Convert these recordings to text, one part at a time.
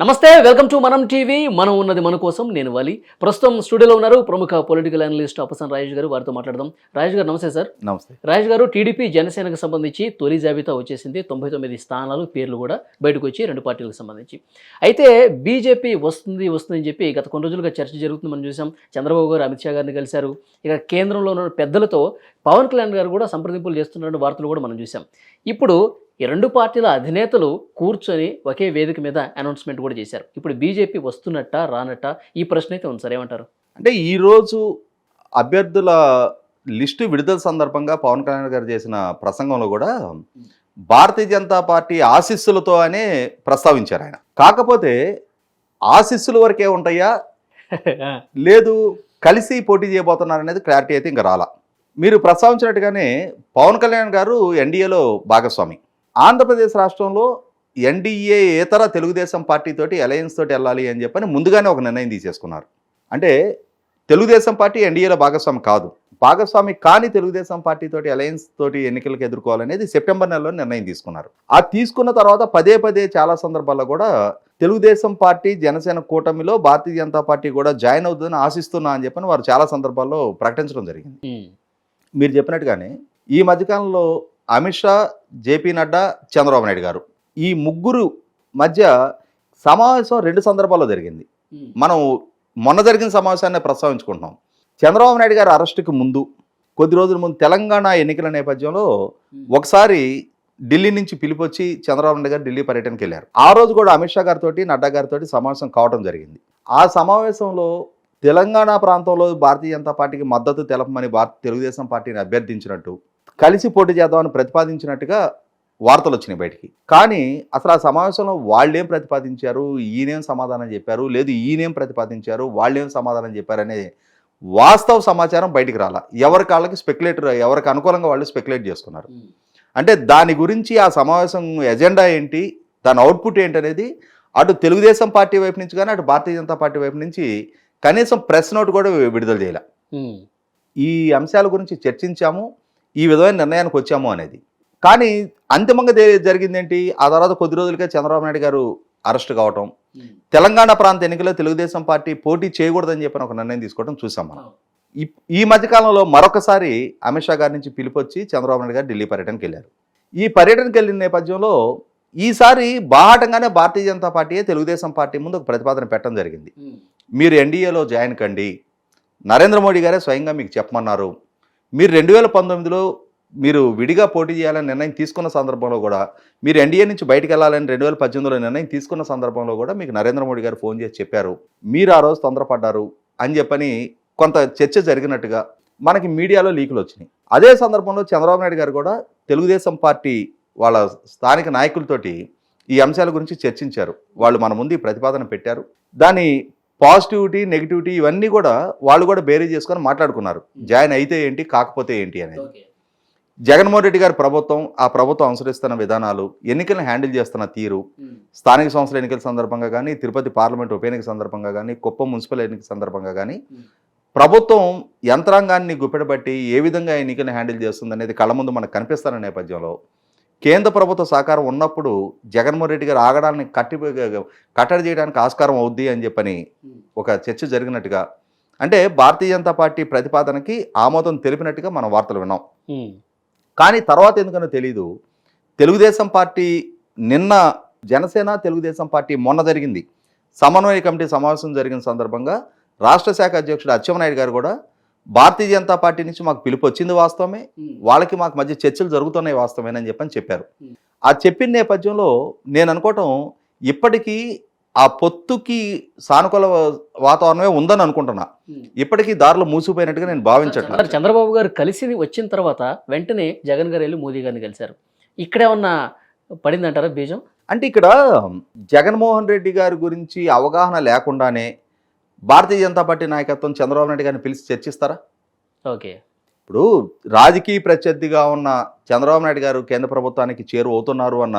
నమస్తే welcome to Manam TV. మనం ఉన్నది మన కోసం నేను వాలి. ప్రస్తుతం స్టూడియోలో ఉన్నారు ప్రముఖ పొలిటికల్ అనలిస్ట్ అపసన్ రాజేష్ గారు. వారితో మాట్లాడదాం. రాజేష్ గారు నమస్తే సార్. నమస్తే. రాజేష్ గారు టీడీపీ జనసేనకు సంబంధించి తొలి జాబితా వచ్చేసింది. తొంభై తొమ్మిది స్థానాలు పేర్లు కూడా బయటకు వచ్చి రెండు పార్టీలకు సంబంధించి. అయితే బీజేపీ వస్తుంది వస్తుందని చెప్పి గత కొన్ని రోజులుగా చర్చ జరుగుతుంది. మనం చూసాం చంద్రబాబు గారు అమిత్ షా గారిని కలిశారు. ఇక కేంద్రంలో ఉన్న పెద్దలతో పవన్ కళ్యాణ్ గారు కూడా సంప్రదింపులు చేస్తున్న వార్తలు కూడా మనం చూసాం. ఇప్పుడు ఈ రెండు పార్టీల అధినేతలు కూర్చొని ఒకే వేదిక మీద అనౌన్స్మెంట్ కూడా చేశారు. ఇప్పుడు బీజేపీ వస్తున్నట్ట రానట్ట? ఈ ప్రశ్న అయితే ఉంది సార్ ఏమంటారు? అంటే ఈరోజు అభ్యర్థుల లిస్టు విడుదల సందర్భంగా పవన్ కళ్యాణ్ గారు చేసిన ప్రసంగంలో కూడా భారతీయ జనతా పార్టీ ఆశీస్సులతో అనే ప్రస్తావించారు ఆయన. కాకపోతే ఆశీస్సుల వరకే ఉంటాయా? లేదు కలిసి పోటీ చేయబోతున్నారు అనేది క్లారిటీ అయితే ఇంకా రాలా. మీరు ప్రస్తావించినట్టుగానే పవన్ కళ్యాణ్ గారు ఎన్డీఏలో భాగస్వామి. ఆంధ్రప్రదేశ్ రాష్ట్రంలో ఎన్డీఏ ఇతర తెలుగుదేశం పార్టీ తోటి అలయన్స్ తోటి వెళ్ళాలి అని చెప్పని ముందుగానే ఒక నిర్ణయం తీసేసుకున్నారు. అంటే తెలుగుదేశం పార్టీ ఎన్డీఏలో భాగస్వామి కాదు. భాగస్వామి కాని తెలుగుదేశం పార్టీ తోటి అలయన్స్ తోటి ఎన్నికలకు ఎదుర్కోవాలనేది సెప్టెంబర్ నెలలో నిర్ణయం తీసుకున్నారు. ఆ తీసుకున్న తర్వాత పదే పదే చాలా సందర్భాల్లో కూడా తెలుగుదేశం పార్టీ జనసేన కూటమిలో భారతీయ జనతా పార్టీ కూడా జాయిన్ అవుతుందని ఆశిస్తున్నా అని చెప్పని వారు చాలా సందర్భాల్లో ప్రకటించడం జరిగింది. మీరు చెప్పినట్టుగానే ఈ మధ్యకాలంలో అమిత్ షా జేపీ నడ్డా చంద్రబాబు నాయుడు గారు. ఈ ముగ్గురు మధ్య సమావేశం రెండు సందర్భాల్లో జరిగింది. మనం మొన్న జరిగిన సమావేశాన్ని ప్రస్తావించుకుంటున్నాం. చంద్రబాబు నాయుడు గారు అరెస్టుకి ముందు కొద్ది రోజుల ముందు తెలంగాణ ఎన్నికల నేపథ్యంలో ఒకసారి ఢిల్లీ నుంచి పిలిపొచ్చి చంద్రబాబు నాయుడు గారు ఢిల్లీ పర్యటనకి వెళ్ళారు. ఆ రోజు కూడా అమిత్ షా గారితో నడ్డా గారితో సమావేశం కావడం జరిగింది. ఆ సమావేశంలో తెలంగాణ ప్రాంతంలో భారతీయ జనతా పార్టీకి మద్దతు తెలపమని భారత తెలుగుదేశం పార్టీని అభ్యర్థించినట్టు కలిసి పోటీ చేద్దామని ప్రతిపాదించినట్టుగా వార్తలు వచ్చినాయి బయటికి. కానీ అసలు ఆ సమావేశంలో వాళ్ళేం ప్రతిపాదించారు? ఈయనేం సమాధానం చెప్పారు? లేదు ఈయనేం ప్రతిపాదించారు? వాళ్ళేం సమాధానం చెప్పారు? అనే వాస్తవ సమాచారం బయటికి రాలా. ఎవరి కాళ్ళకి స్పెక్యులేటర్ ఎవరికి అనుకూలంగా వాళ్ళు స్పెక్యులేట్ చేసుకున్నారు అంటే దాని గురించి ఆ సమావేశం ఎజెండా ఏంటి? దాని అవుట్పుట్ ఏంటి అనేది అటు తెలుగుదేశం పార్టీ వైపు నుంచి కానీ అటు భారతీయ జనతా పార్టీ వైపు నుంచి కనీసం ప్రెస్ నోట్ కూడా విడుదల చేయాల. ఈ అంశాల గురించి చర్చించాము. ఈ విధమైన నిర్ణయానికి వచ్చాము అనేది. కానీ అంతిమంగా దే- జరిగింది ఏంటి ఆ తర్వాత కొద్ది రోజులకే చంద్రబాబు నాయుడు గారు అరెస్ట్ కావటం. తెలంగాణ ప్రాంత ఎన్నికల్లో తెలుగుదేశం పార్టీ పోటీ చేయకూడదని చెప్పిన ఒక నిర్ణయం తీసుకోవడం చూసాం మనం. ఈ- మధ్యకాలంలో మరొకసారి అమిత్ షా గారి నుంచి పిలిపొచ్చి చంద్రబాబు నాయుడు గారు ఢిల్లీ పర్యటనకి వెళ్ళారు. ఈ పర్యటనకి వెళ్ళిన నేపథ్యంలో ఈసారి బాహాటంగానే భారతీయ జనతా పార్టీయే తెలుగుదేశం పార్టీ ముందు ఒక ప్రతిపాదన పెట్టడం జరిగింది. మీరు ఎన్డీఏలో జాయిన్ కండి. నరేంద్ర మోడీ గారే స్వయంగా మీకు చెప్పమన్నారు. మీరు రెండు వేల పంతొమ్మిదిలో మీరు విడిగా పోటీ చేయాలని నిర్ణయం తీసుకున్న సందర్భంలో కూడా మీరు ఎన్డీఏ నుంచి బయటకు వెళ్ళాలని రెండు వేల పద్దెనిమిదిలో నిర్ణయం తీసుకున్న సందర్భంలో కూడా మీకు నరేంద్ర మోడీ గారు ఫోన్ చేసి చెప్పారు. మీరు ఆ రోజు తొందరపడ్డారు అని చెప్పని కొంత చర్చ జరిగినట్టుగా మనకి మీడియాలో లీకులు వచ్చినాయి. అదే సందర్భంలో చంద్రబాబు నాయుడు గారు కూడా తెలుగుదేశం పార్టీ వాళ్ళ స్థానిక నాయకులతోటి ఈ అంశాల గురించి చర్చించారు. వాళ్ళు మన ముందు ఈ ప్రతిపాదన పెట్టారు. దాని పాజిటివిటీ నెగిటివిటీ ఇవన్నీ కూడా వాళ్ళు కూడా బేరీ చేసుకొని మాట్లాడుకున్నారు. జాయిన్ అయితే ఏంటి కాకపోతే ఏంటి అనేది. జగన్మోహన్ రెడ్డి గారి ప్రభుత్వం ఆ ప్రభుత్వం అనుసరిస్తున్న విధానాలు ఎన్నికలను హ్యాండిల్ చేస్తున్న తీరు ఉమ్, స్థానిక సంస్థల ఎన్నికల సందర్భంగా కానీ తిరుపతి పార్లమెంట్ ఉప ఎన్నిక సందర్భంగా కానీ కుప్పం మున్సిపల్ ఎన్నిక సందర్భంగా కానీ ఉమ్, ప్రభుత్వం యంత్రాంగాన్ని గుప్పెడబట్టి ఏ విధంగా ఎన్నికలను హ్యాండిల్ చేస్తుంది అనేది కళ్ళ ముందు మనకు కనిపిస్తున్న నేపథ్యంలో కేంద్ర ప్రభుత్వ సహకారం ఉన్నప్పుడు జగన్మోహన్ రెడ్డి గారు ఆగడాన్ని కట్టి కట్టడి చేయడానికి ఆస్కారం అవుద్ది అని చెప్పని ఒక చర్చ జరిగినట్టుగా. అంటే భారతీయ జనతా పార్టీ ప్రతిపాదనకి ఆమోదం తెలిపినట్టుగా మనం వార్తలు విన్నాం. కానీ తర్వాత ఎందుకనో తెలీదు. తెలుగుదేశం పార్టీ నిన్న జనసేన తెలుగుదేశం పార్టీ మొన్న జరిగింది. సమన్వయ కమిటీ సమావేశం జరిగిన సందర్భంగా రాష్ట్ర శాఖ అధ్యక్షుడు అచ్చెన్నాయుడు గారు కూడా భారతీయ జనతా పార్టీ నుంచి మాకు పిలుపు వచ్చింది వాస్తవమే. వాళ్ళకి మాకు మధ్య చర్చలు జరుగుతున్నాయి వాస్తవేనని చెప్పని చెప్పారు. ఆ చెప్పిన నేపథ్యంలో నేను అనుకోవటం ఇప్పటికీ ఆ పొత్తుకి సానుకూల వాతావరణమే ఉందని అనుకుంటున్నా. ఇప్పటికీ దారిలో మూసిపోయినట్టుగా నేను భావించట్లేదు చంద్రబాబు గారు కలిసి వచ్చిన తర్వాత వెంటనే జగన్ గారు వెళ్ళి మోదీ గారిని కలిశారు. ఇక్కడేమన్నా పడిందంటారా బీజం? అంటే ఇక్కడ జగన్మోహన్ రెడ్డి గారి గురించి అవగాహన లేకుండానే భారతీయ జనతా పార్టీ నాయకత్వం చంద్రబాబు నాయుడు గారిని పిలిచి చర్చిస్తారా? ఓకే. ఇప్పుడు రాజకీయ ప్రత్యర్థిగా ఉన్న చంద్రబాబు నాయుడు గారు కేంద్ర ప్రభుత్వానికి చేరువ అవుతున్నారు అన్న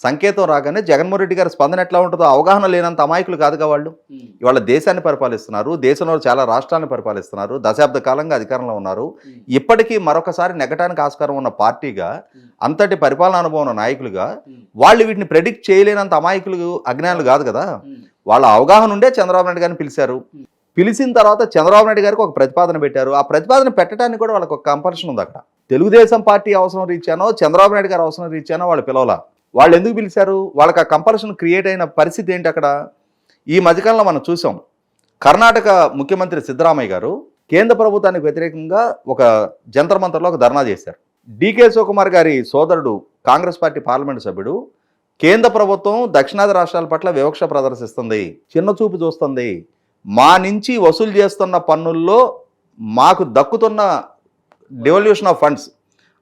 సంకేతం రాగానే జగన్మోహన్ రెడ్డి గారి స్పందన ఎట్లా ఉంటుందో అవగాహన లేనంత అమాయకులు కాదుగా వాళ్ళు? ఇవాళ దేశాన్ని పరిపాలిస్తున్నారు దేశంలో చాలా రాష్ట్రాన్ని పరిపాలిస్తున్నారు దశాబ్ద కాలంగా అధికారంలో ఉన్నారు. ఇప్పటికీ మరొకసారి నెగ్గటానికి ఆస్కారం ఉన్న పార్టీగా అంతటి పరిపాలన అనుభవం ఉన్న నాయకులుగా వాళ్ళు వీటిని ప్రెడిక్ట్ చేయలేనంత అమాయకులు అజ్ఞానులు కాదు కదా? వాళ్ళ అవగాహన ఉండే చంద్రబాబు నాయుడు గారిని పిలిచారు. పిలిచిన తర్వాత చంద్రబాబు నాయుడు గారికి ఒక ప్రతిపాదన పెట్టారు. ఆ ప్రతిపాదన పెట్టడానికి కూడా వాళ్ళకి ఒక కంపల్షన్ ఉంది అక్కడ. తెలుగుదేశం పార్టీ అవసరం రీచానో చంద్రబాబు నాయుడు గారు అవసరం రీచానో వాళ్ళు పిలవలా. వాళ్ళు ఎందుకు పిలిచారు? వాళ్ళకి ఆ కంపల్షన్ క్రియేట్ అయిన పరిస్థితి ఏంటి అక్కడ? ఈ మధ్యకాలంలో మనం చూసాం. కర్ణాటక ముఖ్యమంత్రి సిద్ధరామయ్య గారు కేంద్ర ప్రభుత్వానికి వ్యతిరేకంగా ఒక జంతర్ మంతర్లో ఒక ధర్నా చేశారు. డికే శివకుమార్ గారి సోదరుడు కాంగ్రెస్ పార్టీ పార్లమెంటు సభ్యుడు కేంద్ర ప్రభుత్వం దక్షిణాది రాష్ట్రాల పట్ల వివక్ష ప్రదర్శిస్తుంది చిన్న చూపు చూస్తుంది. మా నుంచి వసూలు చేస్తున్న పన్నుల్లో మాకు దక్కుతున్న డివల్యూషన్ ఆఫ్ ఫండ్స్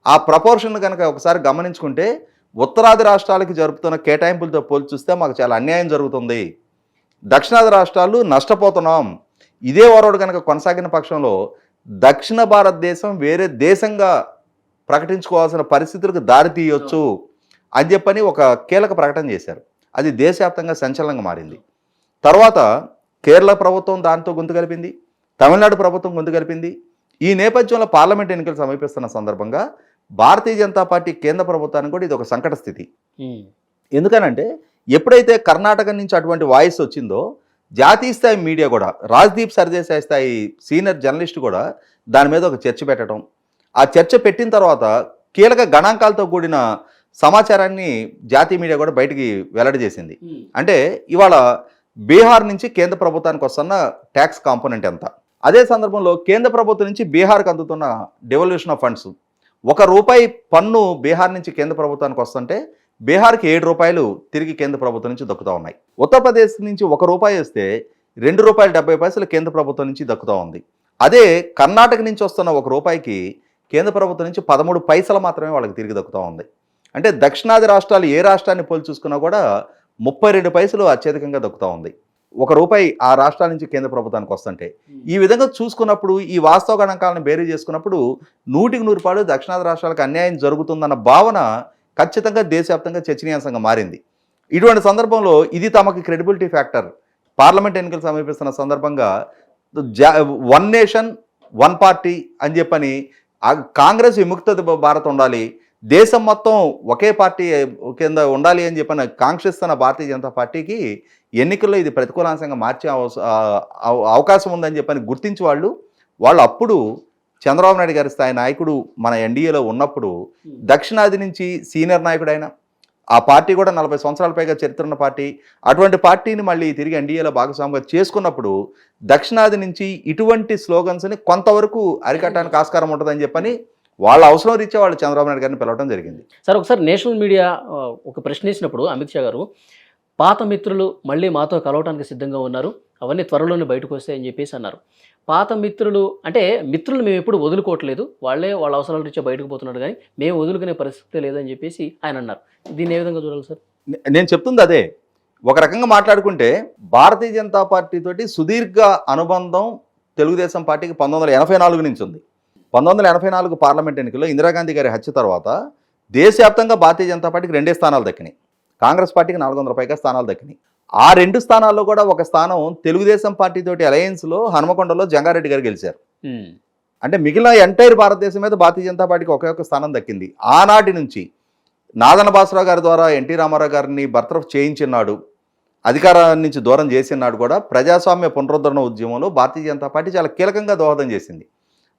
ఆ ప్రపోర్షన్ కనుక ఒకసారి గమనించుకుంటే ఉత్తరాది రాష్ట్రాలకి జరుపుతున్న కేటాయింపులతో పోల్చి చూస్తే మాకు చాలా అన్యాయం జరుగుతుంది. దక్షిణాది రాష్ట్రాలు నష్టపోతున్నాం. ఇదే వరవడు కనుక కొనసాగిన పక్షంలో దక్షిణ భారతదేశం వేరే దేశంగా ప్రకటించుకోవాల్సిన పరిస్థితులకు దారి తీయొచ్చు. అని చెప్పని ఒక కీలక ప్రకటన చేశారు. అది దేశవ్యాప్తంగా సంచలనంగా మారింది. తర్వాత కేరళ ప్రభుత్వం దాంతో గొంతు కలిపింది తమిళనాడు ప్రభుత్వం గొంతు కలిపింది. ఈ నేపథ్యంలో పార్లమెంట్ ఎన్నికలు సమీపిస్తున్న సందర్భంగా భారతీయ జనతా పార్టీ కేంద్ర ప్రభుత్వానికి కూడా ఇది ఒక సంకట స్థితి. ఎందుకనంటే ఎప్పుడైతే కర్ణాటక నుంచి అటువంటి వాయిస్ వచ్చిందో జాతీయ స్థాయి మీడియా కూడా రాజ్దీప్ సర్దేశాయి స్థాయి సీనియర్ జర్నలిస్ట్ కూడా దాని మీద ఒక చర్చ పెట్టడం. ఆ చర్చ పెట్టిన తర్వాత కీలక గణాంకాలతో కూడిన సమాచారాన్ని జాతీయ మీడియా కూడా బయటికి వెల్లడి చేసింది. అంటే ఇవాళ బీహార్ నుంచి కేంద్ర ప్రభుత్వానికి వస్తున్న ట్యాక్స్ కాంపోనెంట్ ఎంత? అదే సందర్భంలో కేంద్ర ప్రభుత్వం నుంచి బీహార్కి అందుతున్న డెవల్యూషన్ ఆఫ్ ఫండ్స్. ఒక రూపాయి పన్ను బీహార్ నుంచి కేంద్ర ప్రభుత్వానికి వస్తుంటే బీహార్కి ఏడు రూపాయలు తిరిగి కేంద్ర ప్రభుత్వం నుంచి దక్కుతూ ఉన్నాయి. ఉత్తరప్రదేశ్ నుంచి ఒక రూపాయి వస్తే రెండు రూపాయలు డెబ్బై పైసలు కేంద్ర ప్రభుత్వం నుంచి దక్కుతూ ఉంది. అదే కర్ణాటక నుంచి వస్తున్న ఒక రూపాయికి కేంద్ర ప్రభుత్వం నుంచి పదమూడు పైసలు మాత్రమే వాళ్ళకి తిరిగి దక్కుతూ ఉంది. అంటే దక్షిణాది రాష్ట్రాలు ఏ రాష్ట్రాన్ని పోల్చి చూసుకున్నా కూడా ముప్పై రెండు పైసలు అత్యధికంగా దక్కుతూ ఉంది. ఒక రూపాయి ఆ రాష్ట్రాల నుంచి కేంద్ర ప్రభుత్వానికి వస్తుంటే. ఈ విధంగా చూసుకున్నప్పుడు ఈ వాస్తవ గణాంకాలను బేరీ చేసుకున్నప్పుడు నూటికి నూరు రూపాయలు దక్షిణాది రాష్ట్రాలకు అన్యాయం జరుగుతుందన్న భావన ఖచ్చితంగా దేశవ్యాప్తంగా చర్చనీయాంశంగా మారింది. ఇటువంటి సందర్భంలో ఇది తమకి క్రెడిబిలిటీ ఫ్యాక్టర్ పార్లమెంట్ ఎన్నికలు సమీపిస్తున్న సందర్భంగా జా వన్ నేషన్ వన్ పార్టీ అని చెప్పని కాంగ్రెస్ విముక్త భారత్ ఉండాలి దేశం మొత్తం ఒకే పార్టీ కింద ఉండాలి అని చెప్పని కాంక్షిస్తున్న భారతీయ జనతా పార్టీకి ఎన్నికల్లో ఇది ప్రతికూలాంశంగా మార్చే అవకాశం ఉందని చెప్పని గుర్తించి వాళ్ళు వాళ్ళు అప్పుడు చంద్రబాబు నాయుడు గారి స్థాయి నాయకుడు మన ఎన్డీఏలో ఉన్నప్పుడు దక్షిణాది నుంచి సీనియర్ నాయకుడైన ఆ పార్టీ కూడా నలభై సంవత్సరాల పైగా చరిత్ర ఉన్న పార్టీ అటువంటి పార్టీని మళ్ళీ తిరిగి ఎన్డీఏలో భాగస్వామిగా చేసుకున్నప్పుడు దక్షిణాది నుంచి ఇటువంటి స్లోగన్స్ని కొంతవరకు అరికట్టడానికి ఆస్కారం ఉంటుందని చెప్పని వాళ్ళ అవసరం రీత్యా వాళ్ళు చంద్రబాబు నాయుడు గారిని పిలవడం జరిగింది. సార్ ఒకసారి నేషనల్ మీడియా ఒక ప్రశ్న వేసినప్పుడు అమిత్ షా గారు పాత మిత్రులు మళ్ళీ మాతో కలవటానికి సిద్ధంగా ఉన్నారు అవన్నీ త్వరలోనే బయటకు వస్తాయని చెప్పేసి అన్నారు. పాత మిత్రులు అంటే మిత్రులు మేము ఎప్పుడు వదులుకోవట్లేదు వాళ్ళే వాళ్ళ అవసరాల రీత్యా బయటకు పోతున్నారు కానీ మేము వదులుకునే పరిస్థితి లేదని చెప్పేసి ఆయన అన్నారు. దీన్ని ఏ విధంగా చూడాలి సార్? నేను చెప్తుంది అదే. ఒక రకంగా మాట్లాడుకుంటే భారతీయ జనతా పార్టీ తోటి సుదీర్ఘ అనుబంధం తెలుగుదేశం పార్టీకి పంతొమ్మిది వందల ఎనభై నాలుగు నుంచి ఉంది. పంతొమ్మిది వందల ఎనభై నాలుగు పార్లమెంట్ ఎన్నికల్లో ఇందిరాగాంధీ గారి హత్య తర్వాత దేశవ్యాప్తంగా భారతీయ జనతా పార్టీకి రెండే స్థానాలు దక్కినాయి. కాంగ్రెస్ పార్టీకి నాలుగు వందల పైగా స్థానాలు దక్కినాయి. ఆ రెండు స్థానాల్లో కూడా ఒక స్థానం తెలుగుదేశం పార్టీ తోటి అలయన్స్లో హనుమకొండలో జంగారెడ్డి గారు గెలిచారు. అంటే మిగిలిన ఎంటైర్ భారతదేశం మీద భారతీయ జనతా పార్టీకి ఒకే ఒక స్థానం దక్కింది. ఆనాటి నుంచి నాదన బాసరావు గారి ద్వారా ఎన్టీ రామారావు గారిని బర్తరఫ్ చేయించినాడు అధికారం నుంచి దూరం చేసినాడు కూడా ప్రజాస్వామ్య పునరుద్ధరణ ఉద్యమంలో భారతీయ జనతా పార్టీ చాలా కీలకంగా దోహదం చేసింది.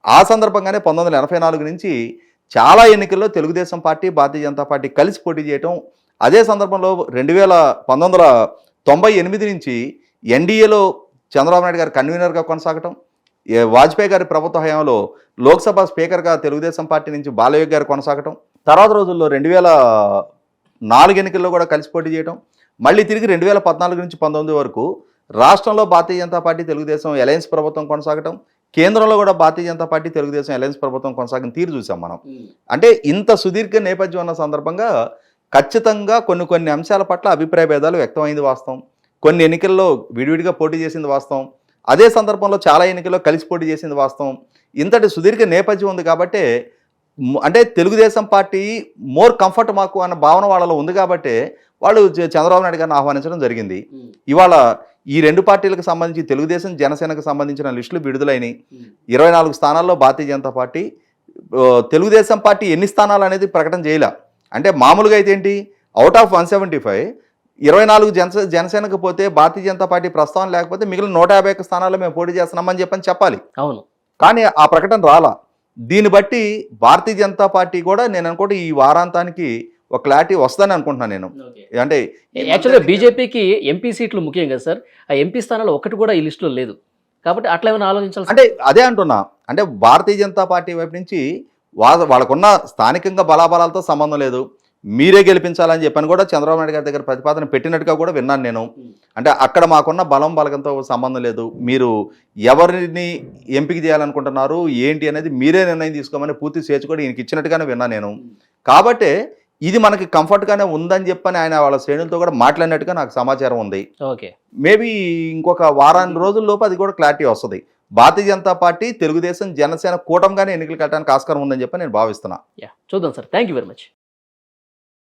ఆ సందర్భంగానే పంతొమ్మిది వందల ఎనభై నాలుగు నుంచి చాలా ఎన్నికల్లో తెలుగుదేశం పార్టీ భారతీయ జనతా పార్టీ కలిసి పోటీ చేయటం. అదే సందర్భంలో రెండు వేల పంతొమ్మిది వందల తొంభై ఎనిమిది నుంచి ఎన్డీఏలో చంద్రబాబు నాయుడు గారు కన్వీనర్గా కొనసాగటం. వాజ్పేయి గారి ప్రభుత్వ హయాంలో లోక్సభ స్పీకర్గా తెలుగుదేశం పార్టీ నుంచి బాలయోగి గారు కొనసాగటం. తర్వాత రోజుల్లో రెండు వేల నాలుగు ఎన్నికల్లో కూడా కలిసి పోటీ చేయటం. మళ్ళీ తిరిగి రెండు వేల పద్నాలుగు నుంచి పంతొమ్మిది వరకు రాష్ట్రంలో భారతీయ జనతా పార్టీ తెలుగుదేశం అలయన్స్ ప్రభుత్వం కొనసాగటం. కేంద్రంలో కూడా భారతీయ జనతా పార్టీ తెలుగుదేశం అలయన్స్ ప్రభుత్వం కొనసాగిన తీరు చూసాం మనం. అంటే ఇంత సుదీర్ఘ నేపథ్యం ఉన్న సందర్భంగా ఖచ్చితంగా కొన్ని కొన్ని అంశాల పట్ల అభిప్రాయ భేదాలు వ్యక్తమైంది వాస్తవం. కొన్ని ఎన్నికల్లో విడివిడిగా పోటీ చేసింది వాస్తవం. అదే సందర్భంలో చాలా ఎన్నికల్లో కలిసి పోటీ చేసింది వాస్తవం. ఇంతటి సుదీర్ఘ నేపథ్యం ఉంది కాబట్టే అంటే తెలుగుదేశం పార్టీ మోర్ కంఫర్ట్ మాకు అన్న భావన వాళ్ళలో ఉంది కాబట్టి వాళ్ళు చంద్రబాబు నాయుడు గారిని ఆహ్వానించడం జరిగింది. ఇవాళ ఈ రెండు పార్టీలకు సంబంధించి తెలుగుదేశం జనసేనకు సంబంధించిన లిస్టులు విడుదలైనవి ఇరవై నాలుగు స్థానాల్లో భారతీయ జనతా పార్టీ తెలుగుదేశం పార్టీ ఎన్ని స్థానాలు అనేది ప్రకటన చేయలే. అంటే మామూలుగా అయితే ఏంటి? Out of one seventy five ఇరవై నాలుగు జనసే జనసేనకు పోతే భారతీయ జనతా పార్టీ ప్రస్తావన లేకపోతే మిగిలిన నూట యాభై ఒక్క స్థానాల్లో మేము పోటీ చేస్తున్నామని చెప్పని చెప్పాలి. అవును. కానీ ఆ ప్రకటన రాలా. దీన్ని బట్టి భారతీయ జనతా పార్టీ కూడా నేను అనుకోండి ఈ వారాంతానికి ఒక క్లారిటీ వస్తుందని అనుకుంటున్నాను నేను. అంటే యాక్చువల్గా బీజేపీకి ఎంపీ సీట్లు ముఖ్యం కదా సార్. ఆ ఎంపీ స్థానాలు ఒకటి కూడా ఈ లిస్టులో లేదు. కాబట్టి అట్లా ఏమైనా ఆలోచించాల్సి అంటే అదే అంటున్నా. అంటే భారతీయ జనతా పార్టీ వైపు నుంచి వా వాళ్ళకున్న స్థానికంగా బలాబలాలతో సంబంధం లేదు. మీరే గెలిపించాలని చెప్పని కూడా చంద్రబాబు నాయుడు గారి దగ్గర ప్రతిపాదన పెట్టినట్టుగా కూడా విన్నాను నేను. అంటే అక్కడ మాకున్న బలం బలగంతో సంబంధం లేదు. మీరు ఎవరిని ఎంపిక చేయాలనుకుంటున్నారు? ఏంటి అనేది మీరే నిర్ణయం తీసుకోమని పూర్తి స్వేచ్ఛ కూడా ఈయనకి ఇచ్చినట్టుగానే విన్నాను నేను. కాబట్టి ఇది మనకి కంఫర్ట్గానే ఉందని చెప్పని ఆయన వాళ్ళ శ్రేణులతో కూడా మాట్లాడినట్టుగా నాకు సమాచారం ఉంది. ఓకే. మేబీ ఇంకొక వారాన్ని రోజుల్లోపు అది కూడా క్లారిటీ వస్తుంది. భారతీయ జనతా పార్టీ తెలుగుదేశం జనసేన కూటమిగానే ఎన్నికలు కట్టడానికి ఆస్కారం ఉందని చెప్పి నేను భావిస్తున్నా. యా చూద్దాం sir. Thank you very much